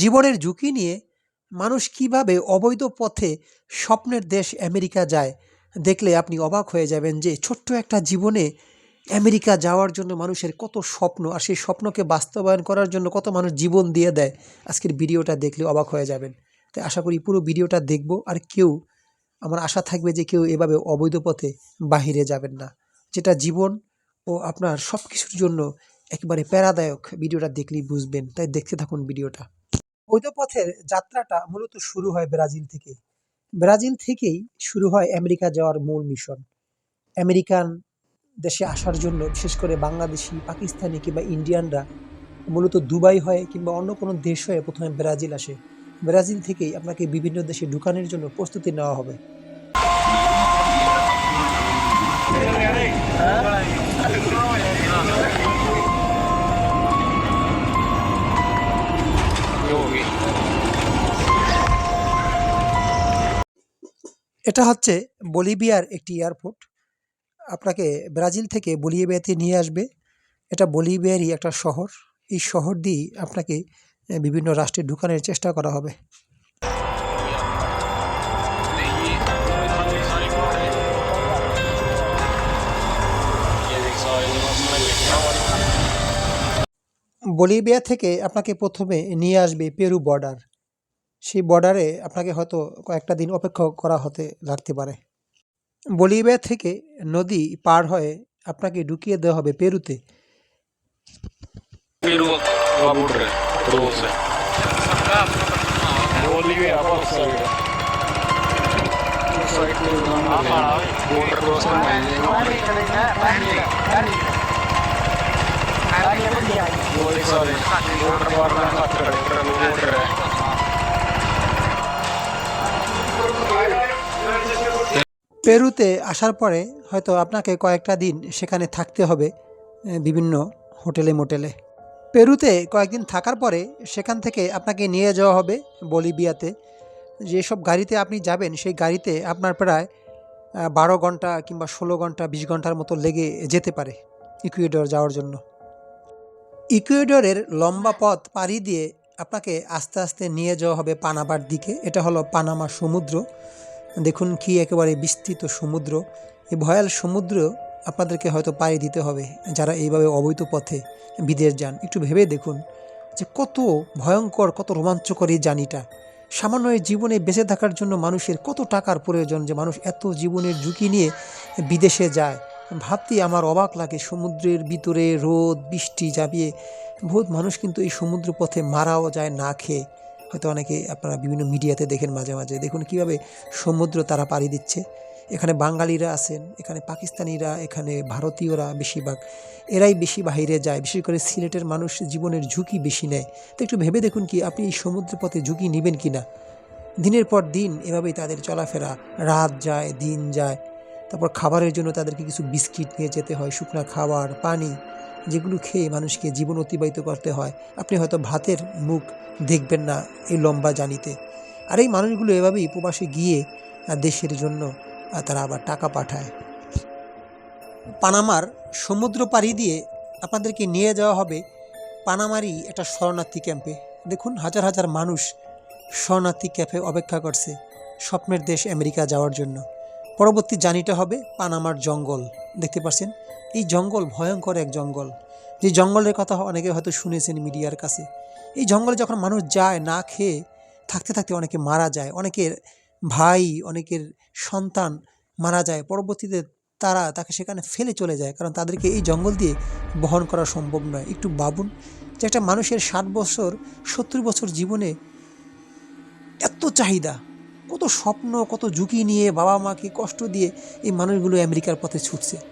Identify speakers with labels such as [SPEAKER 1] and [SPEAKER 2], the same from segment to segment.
[SPEAKER 1] জীবনের ঝুঁকি নিয়ে মানুষ কীভাবে অবৈধ পথে স্বপ্নের দেশ আমেরিকা যায়, দেখলে আপনি অবাক হয়ে যাবেন যে ছোট্ট একটা জীবনে আমেরিকা যাওয়ার জন্য মানুষের কত স্বপ্ন আর সেই স্বপ্নকে বাস্তবায়ন করার জন্য কত মানুষ জীবন দিয়ে দেয়। আজকের ভিডিওটা দেখলে অবাক হয়ে যাবেন। তাই আশা করি পুরো ভিডিওটা দেখব আর কেউ, আমার আশা থাকবে যে কেউ এভাবে অবৈধ পথে বাহিরে যাবেন না। যেটা জীবন ও আপনার সব কিছুর জন্য একেবারে প্যারাদায়ক। ভিডিওটা দেখলেই বুঝবেন। তাই দেখতে থাকুন ভিডিওটা। পথের যাত্রাটা মূলত শুরু হয় ব্রাজিল থেকে। ব্রাজিল থেকেই শুরু হয় আমেরিকা যাওয়ার মূল মিশন। আমেরিকান দেশে আসার জন্য, বিশেষ করে বাংলাদেশি, পাকিস্তানি কিংবা ইন্ডিয়ানরা মূলত দুবাই হয় কিংবা অন্য কোনো দেশ হয়ে প্রথমে ব্রাজিল আসে। ব্রাজিল থেকেই আপনাকে বিভিন্ন দেশে ঢুকানোর জন্য প্রস্তুতি নেওয়া হবে। এটা হচ্ছে বলিভিয়ার একটি এয়ারপোর্ট। আপনাকে ব্রাজিল থেকে বলিভিয়াতে নিয়ে আসবে। এটা বলিভিয়ারই একটা শহর। এই শহর দিয়েই আপনাকে বিভিন্ন রাষ্ট্রে ঢুকানোর চেষ্টা করা হবে। বলিভিয়া থেকে আপনাকে প্রথমে নিয়ে আসবে পেরু বর্ডার। সেই বর্ডারে আপনাকে হয়তো কয়েকটা দিন অপেক্ষা করা হতে লাগতে পারে বলিভিয়া থেকে নদী পার হয়ে আপনাকে ঢুকিয়ে দেওয়া হবে পেরুতে. পেরুতে আসার পরে হয়তো আপনাকে কয়েকটা দিন সেখানে থাকতে হবে বিভিন্ন হোটেলে মোটেলে। পেরুতে কয়েকদিন থাকার পরে সেখান থেকে আপনাকে নিয়ে যাওয়া হবে বলিভিয়াতে। যেসব গাড়িতে আপনি যাবেন, সেই গাড়িতে আপনার প্রায় বারো ঘণ্টা কিংবা ষোলো ঘণ্টা, বিশ ঘণ্টার মতো লেগে যেতে পারে ইকুয়েডর যাওয়ার জন্য। ইকুয়েডরের লম্বা পথ পাড়ি দিয়ে আপনাকে আস্তে আস্তে নিয়ে যাওয়া হবে পানামার দিকে। এটা হলো পানামা সমুদ্র। দেখুন কি একেবারে বিস্তৃত সমুদ্র। এই ভয়াল সমুদ্র আপনাদেরকে হয়তো পাড়ি দিতে হবে, যারা এইভাবে অবৈধ পথে বিদেশ যান। একটু ভেবে দেখুন যে কত ভয়ঙ্কর, কত রোমাঞ্চকর এই জানিটা সামান্য এই জীবনে বেঁচে থাকার জন্য মানুষের কত টাকার প্রয়োজন যে মানুষ এত জীবনের ঝুঁকি নিয়ে বিদেশে যায়। ভাবতেই আমার অবাক লাগে, সমুদ্রের ভিতরে রোদ, বৃষ্টি যাবিয়ে বহুত মানুষ কিন্তু এই সমুদ্র পথে মারাও যায় না খেয়ে। হয়তো অনেকে আপনারা বিভিন্ন মিডিয়াতে দেখেন মাঝে মাঝে। দেখুন কীভাবে সমুদ্র তারা পাড়ি দিচ্ছে। এখানে বাঙালিরা আছেন, এখানে পাকিস্তানিরা, এখানে ভারতীয়রা বেশিরভাগ। এরাই বেশি বাইরে যায়, বিশেষ করে সিলেটের মানুষ জীবনের ঝুঁকি বেশি নেয়। তো একটু ভেবে দেখুন কি, আপনি এই সমুদ্র পথে ঝুঁকি নেবেন কি না দিনের পর দিন এভাবেই তাদের চলাফেরা, রাত যায়, দিন যায়। তারপর খাবারের জন্য তাদেরকে কিছু বিস্কিট নিয়ে যেতে হয়, শুকনা খাবার, পানি। যেগুলো খেয়ে মানুষকে জীবন অতিবাহিত করতে হয়। আপনি হয়তো ভাতের মুখ দেখবেন না এই লম্বা জানিতে। আর এই মানুষগুলো এভাবেই প্রবাসে গিয়ে দেশের জন্য তারা আবার টাকা পাঠায়। পানামার সমুদ্র পাড়ি দিয়ে আপনাদেরকে নিয়ে যাওয়া হবে পানামারই একটা শরণার্থী ক্যাম্পে। দেখুন, হাজার হাজার মানুষ শরণার্থী ক্যাম্পে অপেক্ষা করছে স্বপ্নের দেশ আমেরিকা যাওয়ার জন্য। পরবর্তী জানিটা হবে পানামার জঙ্গল। দেখতে পাচ্ছেন এই জঙ্গল ভয়ঙ্কর এক জঙ্গল। যে জঙ্গলের কথা অনেকে হয়তো শুনেছেন মিডিয়ার কাছে। এই জঙ্গলে যখন মানুষ যায়, না খেয়ে থাকতে থাকতে অনেকে মারা যায়। অনেকের ভাই, অনেকের সন্তান মারা যায়। পরবর্তীতে তারা তাকে সেখানে ফেলে চলে যায়। কারণ তাদেরকে এই জঙ্গল দিয়ে বহন করা সম্ভব নয়। একটু ভাবুন যে একটা মানুষের ষাট বছর, সত্তর বছর জীবনে এত চাহিদা, কত স্বপ্ন, কত ঝুঁকি নিয়ে বাবা মাকে কষ্ট দিয়ে এই মানুষগুলো আমেরিকার পথে ছুটছে।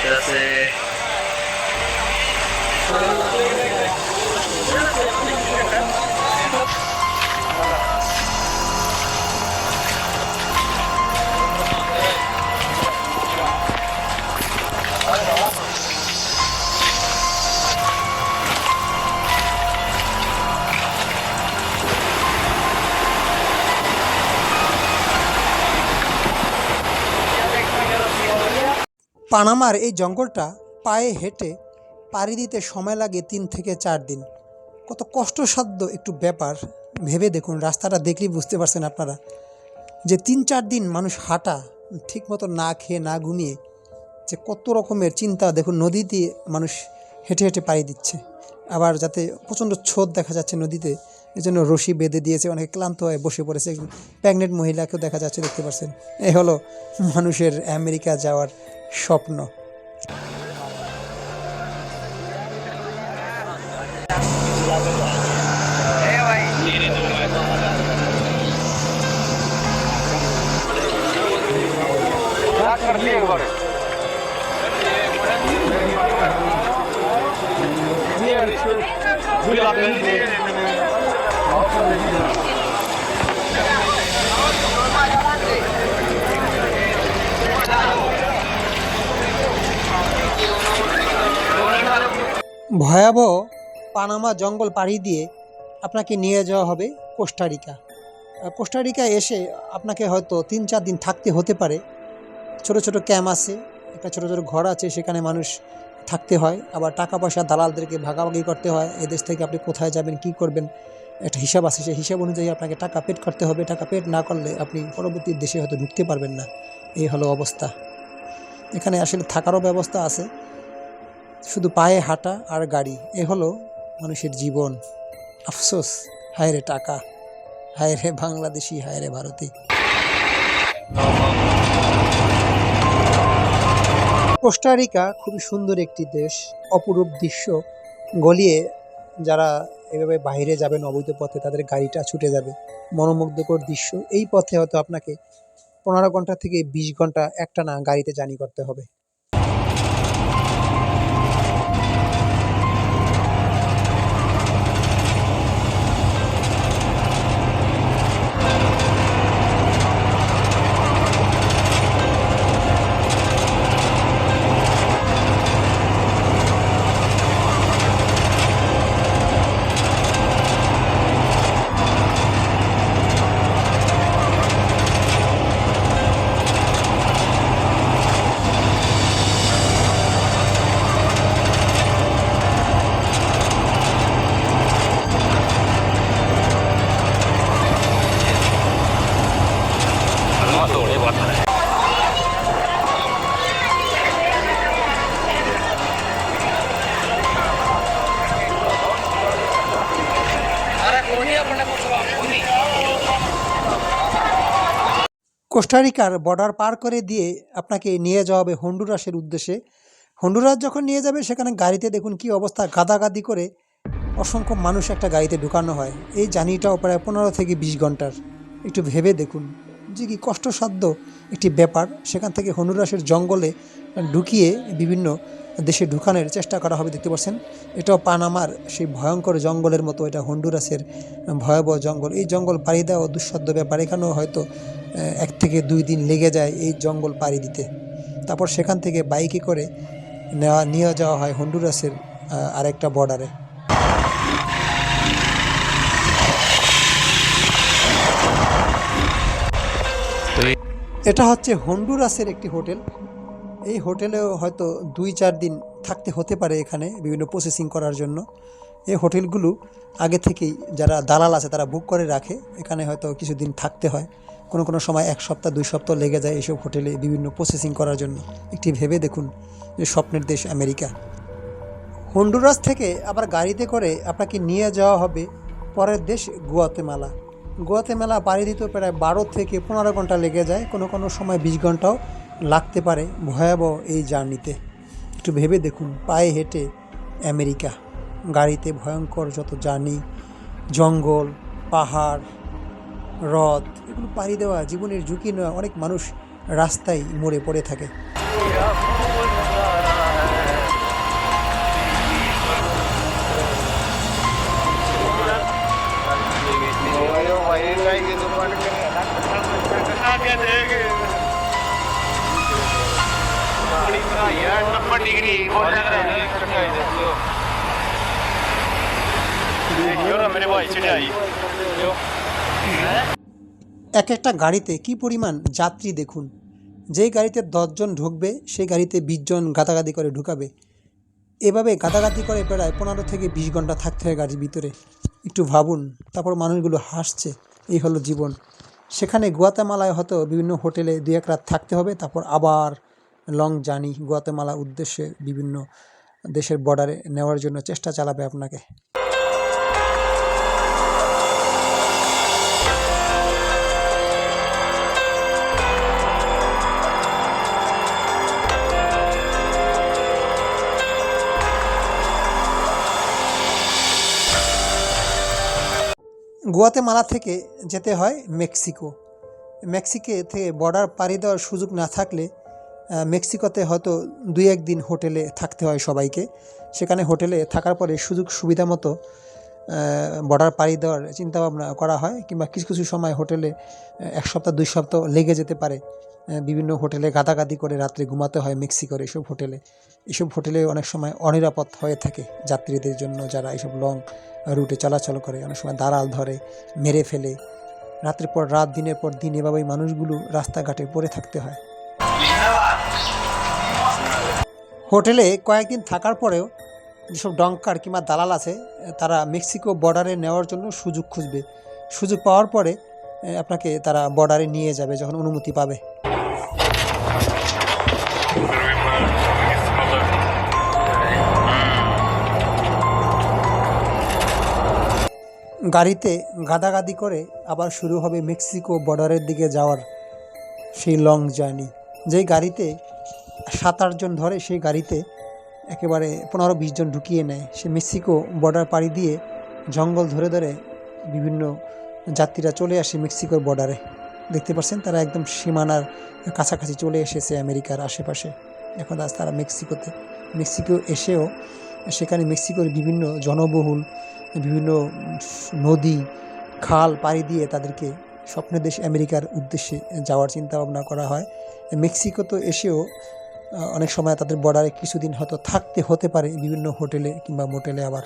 [SPEAKER 2] নাই করতে
[SPEAKER 1] পানামার এই জঙ্গলটা পায়ে হেঁটে পাড়ি দিতে সময় লাগে তিন থেকে চার দিন। কত কষ্টসাধ্য একটু ব্যাপার। ভেবে দেখুন, রাস্তাটা দেখলেই বুঝতে পারছেন আপনারা যে তিন চার দিন মানুষ হাঁটা, ঠিকমতো না খেয়ে না ঘুমিয়ে যে কত রকমের চিন্তা, দেখুন নদী দিয়ে মানুষ হেঁটে হেঁটে পাড়ি দিচ্ছে। আবার যাতে প্রচণ্ড ছোট দেখা যাচ্ছে নদীতে এই জন্য রশি বেঁধে দিয়েছে, অনেকে ক্লান্ত হয়ে বসে পড়েছে। প্রেগনেন্ট মহিলাকেও দেখা যাচ্ছে, দেখতে পাচ্ছেন এই হলো মানুষের আমেরিকা যাওয়ার স্বপ্ন। ভয়াবহ পানামা জঙ্গল পাড়ি দিয়ে আপনাকে নিয়ে যাওয়া হবে কোস্টারিকা কোস্টারিকা এসে আপনাকে হয়তো তিন চার দিন থাকতে হতে পারে। ছোট ছোট ক্যাম্প আছে, একটা ছোট ছোট ঘর আছে, সেখানে মানুষ থাকতে হয়। আবার টাকা পয়সা দালালদেরকে ভাগাভাগি করতে হয় এদেশ থেকে আপনি কোথায় যাবেন, কি করবেন? একটা হিসাব আছে, সেই হিসাব অনুযায়ী আপনাকে টাকা পেড করতে হবে। টাকা পেড না করলে আপনি পরবর্তী দেশে হয়তো ঢুকতে পারবেন না। এই হলো অবস্থা। এখানে আসলে থাকারও ব্যবস্থা আছে। শুধু পায়ে হাঁটা আর গাড়ি, এ হলো মানুষের জীবন। আফসোস, হায় রে টাকা, হায় রে বাংলাদেশি, হায় রে ভারতী। কোস্টারিকা খুবই সুন্দর একটি দেশ, অপরূপ দৃশ্য গলিয়ে যারা এভাবে বাইরে যাবেন অবৈধ পথে, তাদের গাড়িটা ছুটে যাবে। মনোমুগ্ধকর দৃশ্য। এই পথে হয়তো আপনাকে পনেরো ঘণ্টা থেকে বিশ ঘণ্টা একটানা গাড়িতে জার্নি করতে হবে। কোস্টারিকার বর্ডার পার করে দিয়ে আপনাকে নিয়ে যাওয়া হবে হন্ডুরাসের উদ্দেশ্যে। হন্ডুরাস যখন নিয়ে যাবে, সেখানে গাড়িতে দেখুন কি অবস্থা, গাদাগাদি করে অসংখ্য মানুষ একটা গাড়িতে ঢুকানো হয়। এই জার্নিটাও প্রায় পনেরো থেকে বিশ ঘণ্টার। একটু ভেবে দেখুন যে কি কষ্টসাধ্য একটি ব্যাপার। সেখান থেকে হন্ডুরাসের জঙ্গলে ঢুকিয়ে বিভিন্ন দেশে ঢুকানোর চেষ্টা করা হবে দেখতে পাচ্ছেন। এটাও পানামার সেই ভয়ঙ্কর জঙ্গলের মতো এটা হন্ডুরাসের ভয়াবহ জঙ্গল। এই জঙ্গল পাড়ি দেওয়া দুঃসাধ্য ব্যাপার। এখানেও হয়তো এক থেকে দুই দিন লেগে যায় এই জঙ্গল পাড়ি দিতে। তারপর সেখান থেকে বাইকে করে নেওয়া নিয়ে যাওয়া হয় হন্ডুরাসের আরেকটা বর্ডারে। এটা হচ্ছে হন্ডুরাসের একটি হোটেল। এই হোটেলেও হয়তো দুই চার দিন থাকতে হতে পারে এখানে বিভিন্ন প্রসেসিং করার জন্য। এই হোটেলগুলো আগে থেকেই যারা দালাল আছে তারা বুক করে রাখে। এখানে হয়তো কিছুদিন থাকতে হয়। কোনো কোনো সময় এক সপ্তাহ, দুই সপ্তাহ লেগে যায় এইসব হোটেলে বিভিন্ন প্রসেসিং করার জন্য। একটি ভেবে দেখুন যে স্বপ্নের দেশ আমেরিকা। হন্ডুরাস থেকে আবার গাড়িতে করে আপনাকে নিয়ে যাওয়া হবে পরের দেশ গুয়াতেমালা। গুয়াতেমালা পাড়ি দিতে প্রায় বারো থেকে পনেরো ঘণ্টা লেগে যায়। কোনো কোনো সময় বিশ ঘন্টাও লাগতে পারে ভয়াবহ এই জার্নিতে একটু ভেবে দেখুন পায়ে হেঁটে আমেরিকা গাড়িতে ভয়ঙ্কর যত জার্নি জঙ্গল পাহাড় হ্রদ এগুলো পাড়ি দেওয়া জীবনের ঝুঁকি নেওয়া অনেক মানুষ রাস্তায় মরে পড়ে থাকে
[SPEAKER 3] मेरे भाई
[SPEAKER 1] এক একটা গাড়িতে কি পরিমাণ যাত্রী দেখুন? যে গাড়িতে দশজন ঢুকবে সেই গাড়িতে বিশজন গাদাগাদি করে ঢুকাবে। এভাবে গাদাগাদি করে প্রায় পনেরো থেকে বিশ ঘণ্টা থাকতে হয় গাড়ির ভিতরে। একটু ভাবুন তারপর মানুষগুলো হাসছে এই হলো জীবন। সেখানে গুয়াতামালায় হয়তো বিভিন্ন হোটেলে দু এক রাত থাকতে হবে তারপর আবার লং জার্নি গুয়াতেমালা উদ্দেশ্যে বিভিন্ন দেশের বর্ডারে নেওয়ার জন্য চেষ্টা চালাবে আপনাকে। গুয়াতেমালা থেকে যেতে হয় মেক্সিকো। মেক্সিকে থেকে বর্ডার পাড়ি দেওয়ার সুযোগ না থাকলে মেক্সিকোতে হয়তো দুই একদিন হোটেলে থাকতে হয় সবাইকে। সেখানে হোটেলে থাকার পরে সুযোগ সুবিধা মতো বর্ডার পাড়ি দেওয়ার চিন্তাভাবনা করা হয় কিংবা কিছু কিছু সময় হোটেলে এক সপ্তাহ, দুই সপ্তাহ লেগে যেতে পারে। বিভিন্ন হোটেলে গাদাগাদি করে রাত্রে ঘুমাতে হয় মেক্সিকোর এসব হোটেলে। এসব হোটেলে অনেক সময় অনিরাপদ হয়ে থাকে যাত্রীদের জন্য যারা এসব লং রুটে চলাচল করে। অনেক সময় দালাল ধরে, মেরে ফেলে। রাত্রের পর রাত, দিনের পর দিন এভাবেই মানুষগুলো রাস্তাঘাটে পড়ে থাকতে হয়। হোটেলে কয়েকদিন থাকার পরেও যেসব ডঙ্কার কিংবা দালাল আছে, তারা মেক্সিকো বর্ডারে নেওয়ার জন্য সুযোগ খুঁজবে। সুযোগ পাওয়ার পরে আপনাকে তারা বর্ডারে নিয়ে যাবে যখন অনুমতি পাবে। গাড়িতে গাদাগাদি করে আবার শুরু হবে মেক্সিকো বর্ডারের দিকে যাওয়ার সেই লং জার্নি। যেই গাড়িতে সাত আটজন ধরে সেই গাড়িতে একেবারে পনেরো বিশ জন ঢুকিয়ে নেয়। সে মেক্সিকো বর্ডার পাড়ি দিয়ে জঙ্গল ধরে ধরে বিভিন্ন যাত্রীরা চলে আসে মেক্সিকোর বর্ডারে। দেখতে পাচ্ছেন, তারা একদম সীমানার কাছাকাছি চলে এসেছে আমেরিকার আশেপাশে। এখন আজ তারা মেক্সিকোতে, মেক্সিকো এসেও সেখানে মেক্সিকোর বিভিন্ন জনবহুল, বিভিন্ন নদী, খাল পাড়ি দিয়ে তাদেরকে স্বপ্নের দেশ আমেরিকার উদ্দেশ্যে যাওয়ার চিন্তা ভাবনা করা হয়। মেক্সিকো তো এসেও অনেক সময় তাদের বর্ডারে কিছুদিন হয়তো থাকতে হতে পারে বিভিন্ন হোটেলে কিংবা মোটেলে আবার।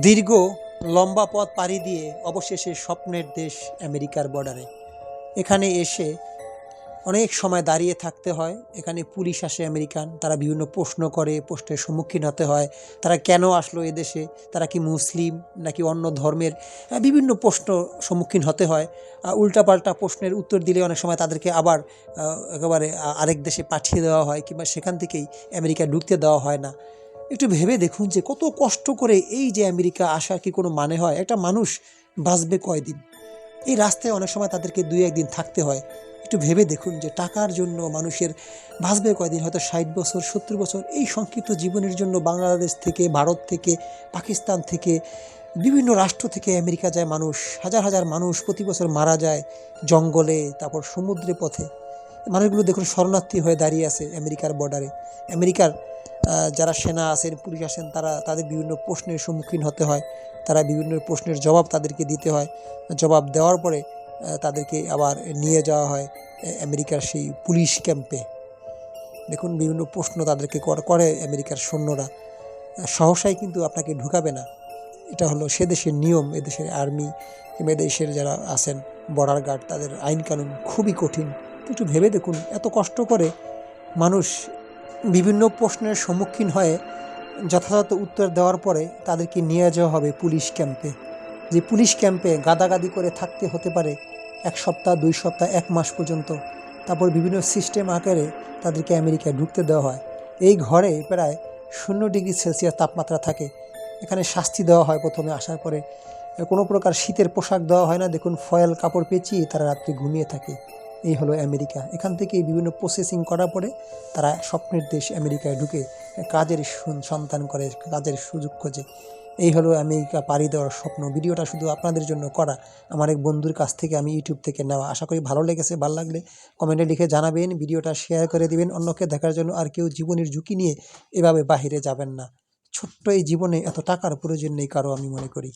[SPEAKER 1] দীর্ঘ লম্বা পথ পাড়ি দিয়ে অবশেষে স্বপ্নের দেশ আমেরিকার বর্ডারে এখানে এসে অনেক সময় দাঁড়িয়ে থাকতে হয়। এখানে পুলিশ আসে আমেরিকান, তারা বিভিন্ন প্রশ্ন করে, প্রশ্নের সম্মুখীন হতে হয়। তারা কেন আসলো এদেশে? তারা কি মুসলিম নাকি অন্য ধর্মের? বিভিন্ন প্রশ্ন সম্মুখীন হতে হয়। উল্টাপাল্টা প্রশ্নের উত্তর দিলে অনেক সময় তাদেরকে আবার একেবারে আরেক দেশে পাঠিয়ে দেওয়া হয় কিংবা সেখান থেকেই আমেরিকা ঢুকতে দেওয়া হয় না। একটু ভেবে দেখুন যে কত কষ্ট করে এই যে আমেরিকা আসার কি কোনো মানে হয়? একটা মানুষ বাঁচবে কয়দিন? এই রাস্তায় অনেক সময় তাদেরকে দুই একদিন থাকতে হয়। একটু ভেবে দেখুন যে টাকার জন্য মানুষের বাঁচবে কয়দিন, হয়তো ষাট বছর, সত্তর বছর, এই সংক্ষিপ্ত জীবনের জন্য বাংলাদেশ থেকে, ভারত থেকে, পাকিস্তান থেকে, বিভিন্ন রাষ্ট্র থেকে আমেরিকা যায় মানুষ, হাজার হাজার মানুষ প্রতি বছর মারা যায় জঙ্গলে, তারপর সমুদ্রে পথে। মানুষগুলো দেখুন শরণার্থী হয়ে দাঁড়িয়ে আছে আমেরিকার বর্ডারে আমেরিকার যারা সেনা আছেন, পুলিশ আছেন, তারা তাদের বিভিন্ন প্রশ্নের সম্মুখীন হতে হয়। তারা বিভিন্ন প্রশ্নের জবাব তাদেরকে দিতে হয়। জবাব দেওয়ার পরে তাদেরকে আবার নিয়ে যাওয়া হয় আমেরিকার সেই পুলিশ ক্যাম্পে। দেখুন, বিভিন্ন প্রশ্ন তাদেরকে কর- করে আমেরিকার সৈন্যরা। সহসাই কিন্তু আপনাকে ঢুকাবে না। এটা হলো সে দেশের নিয়ম এদেশের আর্মি কিংবা এদেশের যারা আছেন বর্ডার গার্ড তাদের আইন কানুন খুবই কঠিন। একটু ভেবে দেখুন, এত কষ্ট করে মানুষ বিভিন্ন প্রশ্নের সম্মুখীন হয়ে যথাযথ উত্তর দেওয়ার পরে তাদেরকে নিয়ে যাওয়া হবে পুলিশ ক্যাম্পে। যে পুলিশ ক্যাম্পে গাদাগাদি করে থাকতে হতে পারে এক সপ্তাহ, দুই সপ্তাহ, এক মাস পর্যন্ত। তারপর বিভিন্ন সিস্টেম আকারে তাদেরকে আমেরিকায় ঢুকতে দেওয়া হয়। এই ঘরে প্রায় শূন্য ডিগ্রি সেলসিয়াস তাপমাত্রা থাকে। এখানে শাস্তি দেওয়া হয় প্রথমে আসার পরে। কোনো প্রকার শীতের পোশাক দেওয়া হয় না। দেখুন, ফয়েল কাপড় পেঁচিয়ে তারা রাত্রে ঘুমিয়ে থাকে। এই হলো আমেরিকা। এখান থেকে বিভিন্ন প্রসেসিং করার পরে তারা স্বপ্নের দেশ আমেরিকায় ঢুকে কাজের সন্তান করে, কাজের সুযোগ খোঁজে। এই হলো আমেরিকা পাড়ি দেওয়ার স্বপ্ন। ভিডিওটা শুধু আপনাদের জন্য করা। আমার এক বন্ধুর কাছ থেকে আমি ইউটিউব থেকে নেওয়া। আশা করি ভালো লেগেছে, ভালো লাগলে কমেন্টে লিখে জানাবেন, ভিডিওটা শেয়ার করে দিবেন। অন্যকে দেখার জন্য আর কেউ জীবনের ঝুঁকি নিয়ে এভাবে বাহিরে যাবেন না। ছোট্ট এই জীবনে এত টাকার প্রয়োজন নেই কারও, আমি মনে করি।